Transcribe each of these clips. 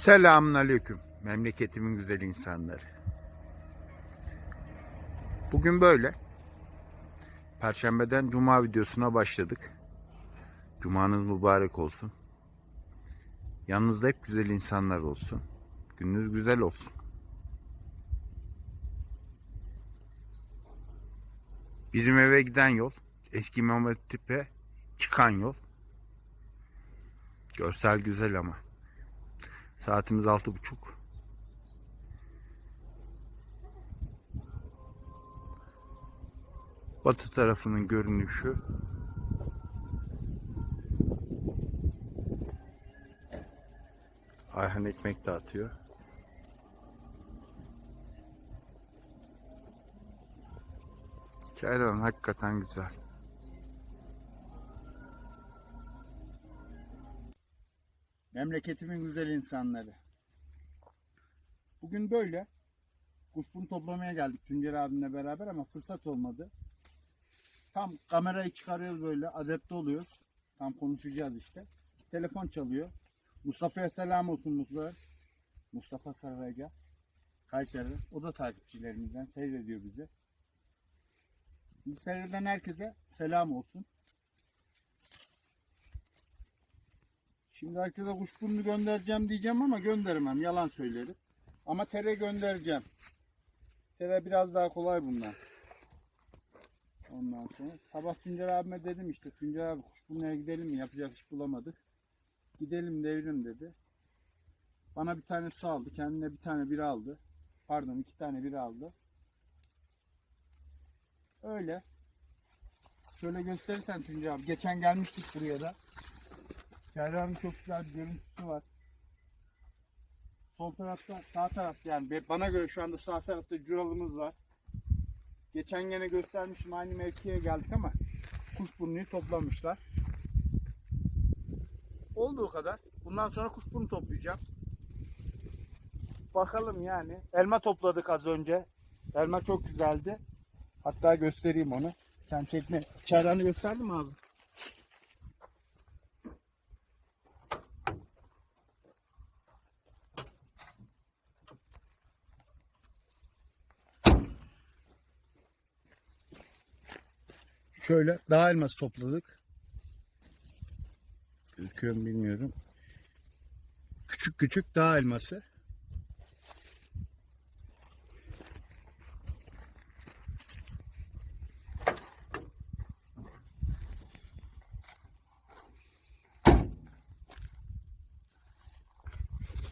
Selamun aleyküm memleketimin güzel insanları. Bugün böyle. Perşembeden cuma videosuna başladık. Cumanız mübarek olsun. Yanınızda hep güzel insanlar olsun. Gününüz güzel olsun. Bizim eve giden yol, eski İmam Hatip'e çıkan yol. Görsel güzel ama. Saatimiz altı buçuk. Batı tarafının görünüşü. Ayhan ekmek dağıtıyor. Çaylan hakikaten güzel. Memleketimin güzel insanları. Bugün böyle. Kuşbun toplamaya geldik Tuncer abimle beraber ama fırsat olmadı. Tam kamerayı çıkarıyoruz böyle adapte oluyoruz. Tam konuşacağız işte. Telefon çalıyor. Mustafa'ya selam olsun Mustafa. Mustafa Sarıca. Kayseri. O da takipçilerimizden seyrediyor. Bizi seyreden herkese selam olsun. Şimdi herkese kuşburnu göndereceğim diyeceğim ama göndermem. Yalan söylerim. Ama tere göndereceğim. Tere biraz daha kolay bundan. Ondan sonra sabah Tuncer abime dedim işte Tuncer abi kuşburnuya gidelim mi? Yapacak iş bulamadık. Gidelim devrim dedi. Bana bir tane su aldı. Kendine bir tane biri aldı. Pardon iki tane biri aldı. Öyle. Şöyle gösterirsen Tuncer abi. Geçen gelmiştik buraya da. Kerran'ın çok güzel bir görüntüsü var. Sol tarafta, sağ tarafta yani bana göre şu anda sağ tarafta curalımız var. Geçen gene göstermişim aynı mevkiye geldik ama kuşburnuyu toplamışlar. Olduğu kadar. Bundan sonra kuşburnu toplayacağım. Bakalım yani. Elma topladık az önce. Elma çok güzeldi. Hatta göstereyim onu. Sen çekme. Çayranı gösterdin mi abi? Şöyle dağ elması topladık. Gözüküyor mu bilmiyorum. Küçük küçük dağ elması.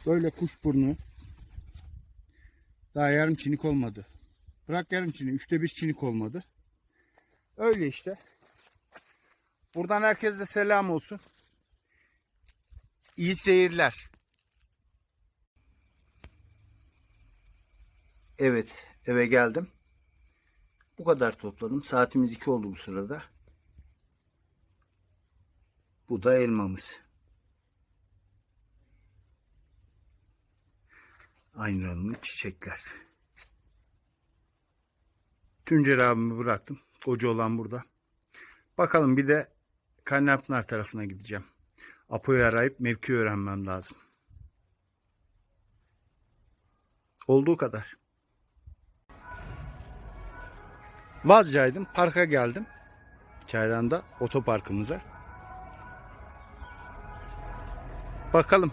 Böyle kuşburnu. Daha yarım çinik olmadı. Bırak yarım çinik. Üçte bir çinik olmadı. Öyle işte. Buradan herkese selam olsun. İyi seyirler. Evet, eve geldim. Bu kadar topladım. Saatimiz 2 oldu bu sırada. Bu da elmamız. Aynı rengi çiçekler. Tuncer abimi bıraktım. Koca olan burada. Bakalım bir de Kaynarpınar tarafına gideceğim. Apo'yu arayıp mevki öğrenmem lazım. Olduğu kadar. Vazcaydım. Parka geldim. Çayran'da otoparkımıza. Bakalım.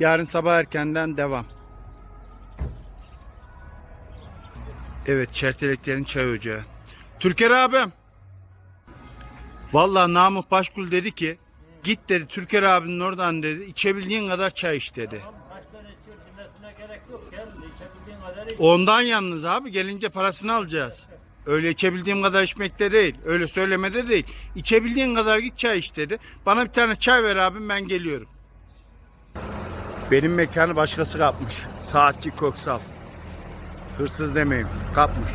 Yarın sabah erkenden devam. Evet çerteleklerin çay ocağı. Türker abim. Vallahi Namık Başkul dedi ki git dedi Türker abinin oradan dedi içebildiğin kadar çay iç dedi. Ondan yalnız abi gelince parasını alacağız. Öyle içebildiğim kadar içmekte değil. Öyle söylemede değil. İçebildiğin kadar git çay iç dedi. Bana bir tane çay ver abim ben geliyorum. Benim mekanı başkası kapmış. Saatçi Köksal. Hırsız demeyeyim. Kapmış.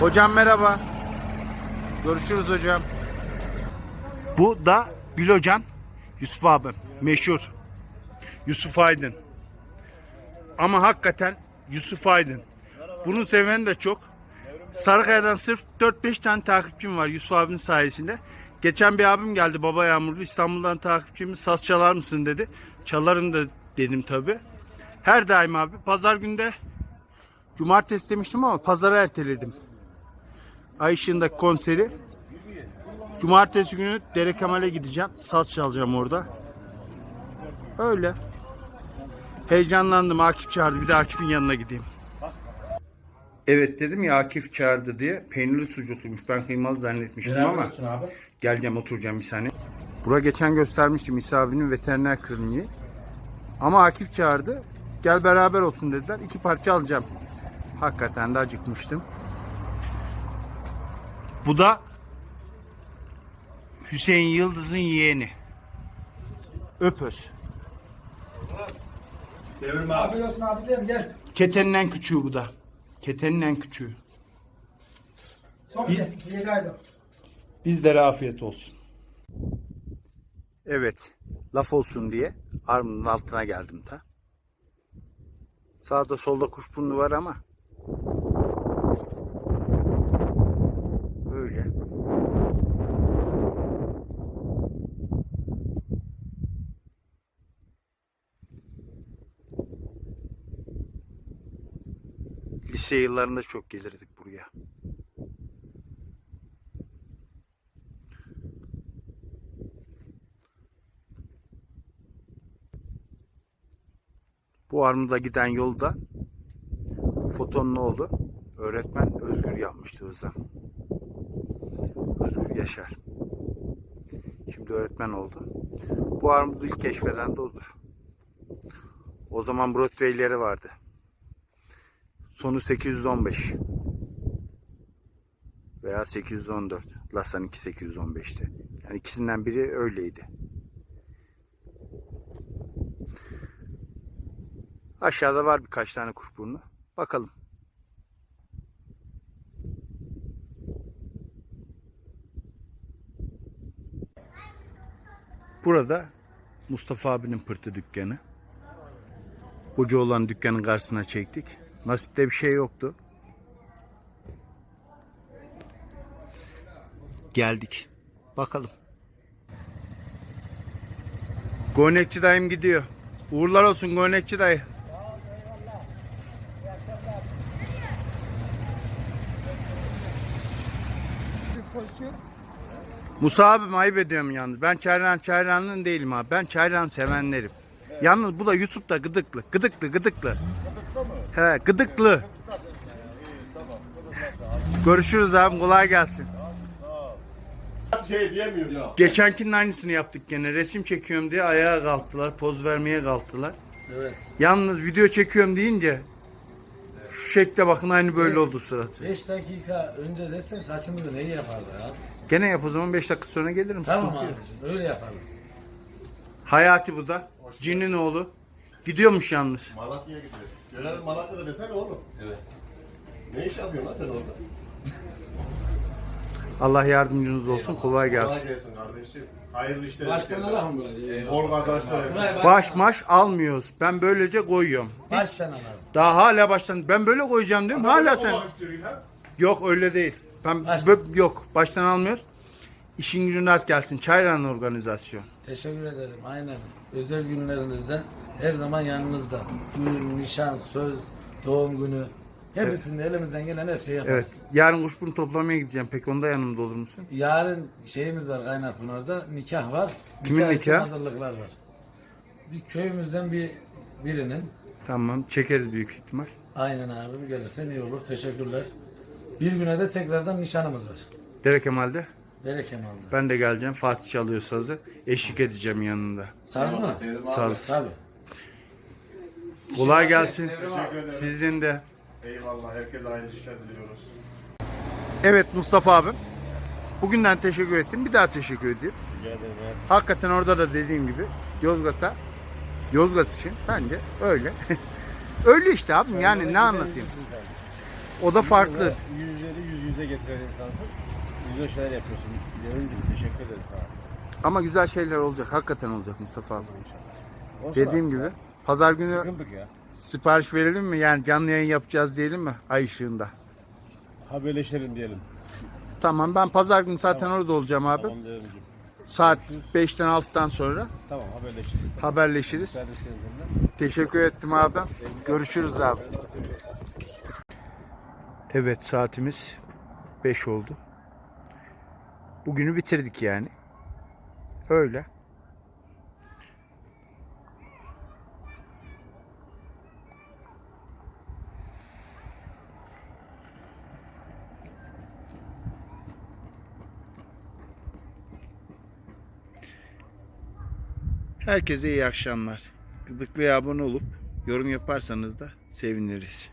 Hocam merhaba. Görüşürüz hocam. Bu da Bilocan Yusuf abim. Meşhur. Yusuf Aydın. Ama hakikaten Yusuf Aydın. Bunu seven de çok. Sarıkaya'dan sırf 4-5 tane takipçim var Yusuf abinin sayesinde. Geçen bir abim geldi baba yağmurlu İstanbul'dan takipçimiz saz çalar mısın dedi. Çalarım da dedim tabi. Her daim abi pazar günde cumartesi demiştim ama pazara erteledim. Ay ışığındaki konseri. Cumartesi günü Dere Kemal'e gideceğim. Saz çalacağım orada. Öyle. Heyecanlandım. Akif çağırdı. Bir de Akif'in yanına gideyim. Evet dedim ya Akif çağırdı diye. Peynirli sucukluymuş. Ben kıymalı zannetmiştim ama. abi. Geleceğim oturacağım bir saniye. Bura geçen göstermiştim İsa abinin veteriner kliniği. Ama Akif çağırdı. Gel beraber olsun dediler. İki parça alacağım. Hakikaten de acıkmıştım. Bu da Hüseyin Yıldız'ın yeğeni. Öpöz. Devrim abi. Afiyet olsun abicim gel. Ketenin en küçüğü bu da. Ketenin en küçüğü. 7 aylık. Bizlere afiyet olsun. Evet. Laf olsun diye armudun altına geldim ta. Sağda solda kuşburnu var ama öyle. Lise yıllarında çok gelirdik buraya. Bu Armud'a giden yolda Foton'un oğlu öğretmen Özgür yapmıştı Özlem. Özgür Yaşar. Şimdi öğretmen oldu. Bu Armud'u ilk keşfeden de odur. O zaman Broadway'leri vardı. Sonu 815 veya 814. Lassa'nınki 815'ti. Yani ikisinden biri öyleydi. Aşağıda var birkaç tane kuşburnu. Bakalım. Burada Mustafa abinin pırtı dükkanı. Koca olan dükkanın karşısına çektik. Nasipte bir şey yoktu. Geldik. Bakalım. Gonekçi dayım gidiyor. Uğurlar olsun Gonekçi dayı. Musa abim ayıp ediyorum yalnız. Ben Çayran Çayran'ın değilim abi. Ben Çayran sevenlerim. Yalnız bu da YouTube'da gıdıklı. Gıdıklı gıdıklı. He gıdıklı. Görüşürüz abi kolay gelsin. Şey diyemiyorum ya. Geçenkinin aynısını yaptık gene. Resim çekiyorum diye ayağa kalktılar. Poz vermeye kalktılar. Evet. Yalnız video çekiyorum deyince şu şekle bakın aynı böyle oldu suratı. 5 dakika önce desen saçımızı ne yapardı ya? Gene yap o zaman 5 dakika sonra gelirim. Tamam sıkıntı yok. abicim öyle yapalım. Hayati bu da. Cin'in oğlu. Gidiyormuş yalnız. Malatya'ya gidiyor. Görelim Malatya'da desene oğlum. Evet. Ne iş yapıyorsun lan sen orada? Allah yardımcınız olsun. Kolay Kolay gelsin. gelsin kardeşim. Hayırlı işler. Baştan alalım böyle. Bol kazançlar. Baş- Baş maş almıyoruz. Ben böylece koyuyorum. Baştan alalım. Daha hala baştan. Ben böyle koyacağım diyorum. Hala sen. Olmak istiyor İlhan. Yok öyle değil. Ben Baştan. bö- yok. Baştan almıyoruz. İşin gücün rast gelsin. Çayran organizasyon. Teşekkür ederim. Aynen. Özel günlerinizde her zaman yanınızda. Düğün, nişan, söz, doğum günü. Hepsinde elimizden gelen her şeyi yaparız. Evet. Yarın kuşburnu toplamaya gideceğim. Peki onda yanımda olur musun? Yarın şeyimiz var Kaynarpınar'da. Nikah var. Kimin Nikah için nikahı? hazırlıklar var. Bir köyümüzden bir birinin. Tamam. Çekeriz büyük ihtimal. Aynen abim gelirse iyi olur. Teşekkürler. Bir güne de tekrardan nişanımız var. Dere Kemal'de. Dere Kemal'da. Ben de geleceğim. Fatih çalıyor sazı. Eşlik edeceğim yanında. Saz mı? Saz. Tabii. Kolay gelsin. Teşekkür ederim. Sizin de. Eyvallah. Herkese hayırlı işler diliyoruz. Evet Mustafa abim. Bugünden teşekkür ettim. Bir daha teşekkür ediyorum. Hakikaten orada da dediğim gibi Yozgat'a Yozgat için bence öyle. öyle işte abim yani ne anlatayım. O da farklı. Yüzleri yüz yüze getiren insansın. Güzel şeyler yapıyorsun. Dediğim gibi teşekkür ederiz sana. Ama güzel şeyler olacak. Hakikaten olacak Mustafa abi. Olsun Dediğim gibi pazar günü Sıkıldık ya. sipariş verelim mi? Yani canlı yayın yapacağız diyelim mi? Ay ışığında. Haberleşelim diyelim. Tamam ben pazar günü zaten orada olacağım abi. Tamam. Saat 5'ten 6'dan sonra Tamam haberleşiriz. haberleşiriz. Seninle. Teşekkür ettim abi. Görüşürüz abi. Evet saatimiz 5 oldu. Bugünü bitirdik yani. Öyle. Herkese iyi akşamlar. Gıdıklı'ya abone olup yorum yaparsanız da seviniriz.